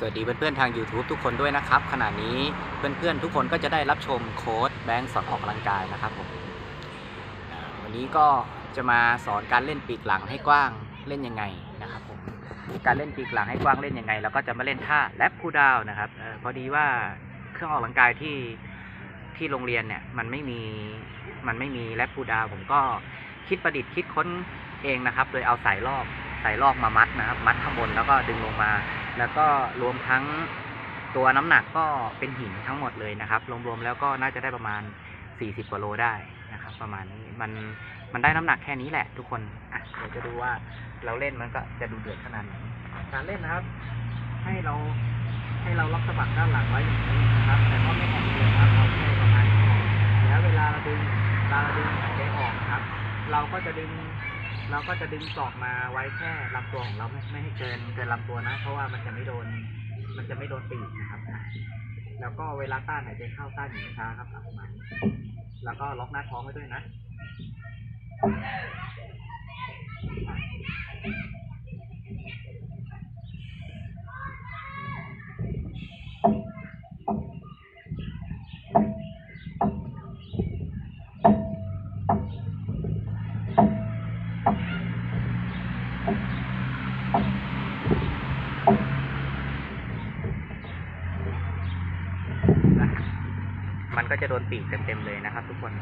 สวัสดีเพื่อนๆทาง YouTube ทุกคนด้วยนะครับ ขณะนี้เพื่อนๆทุกคนก็จะได้รับชมโค้ดแบงค์สอนออกกำลังกายนะครับผมวันนี้ก็จะมาสอนการเล่นปีกหลังให้กว้างเล่นยังไงนะครับผมการเล่นปีกหลังให้กว้างเล่นยังไงเราก็จะมาเล่นท่าแลปคูดาวนะครับออพอดีว่าเครื่องออกกำลังกายที่ที่โรงเรียนเนี่ยมันไม่มีมันไม่มีแลปคูดาวผมก็คิดประดิษฐ์คิดค้นเองนะครับ โดยเอาสายลอกสายลอกมามัดนะครับ มัดข้างบนแล้วก็ดึงลงมา แล้วก็รวมทั้งตัวน้ำหนักก็เป็นหินทั้งหมดเลยนะครับ รวมๆแล้วก็น่าจะได้ประมาณ 40กว่าโลได้นะครับ ประมาณนี้มันมันได้น้ำหนักแค่นี้แหละทุกคนอะเดี๋ยวจะดูว่าเราเล่นมันก็จะดูเดือดขนาดไหนการเล่นนะครับ ให้เราให้เราล็อกสะบักด้านหลังไว้อย่างนี้นะครับ แต่ก็ไม่แข็งเลยครับเอาแค่ประมาณนี้แล้วเวลาเราดึงเวลาเราดึงหายใจออกครับ เราก็จะดึง เราก็จะดึงศอกมาไว้แค่ลำตัวของเราไม่ไม่ให้เกินเกินลำตัวนะ เพราะว่ามันจะไม่โดน มันจะไม่โดนปีกนะครับ แล้วก็เวลาต้านหายใจเข้าต้านอย่างช้าครับอะประมาณนี้แล้วก็ล็อกหน้าท้องไว้ด้วยนะนะ มันก็จะโดนปีกเต็มๆเลยนะครับทุกคน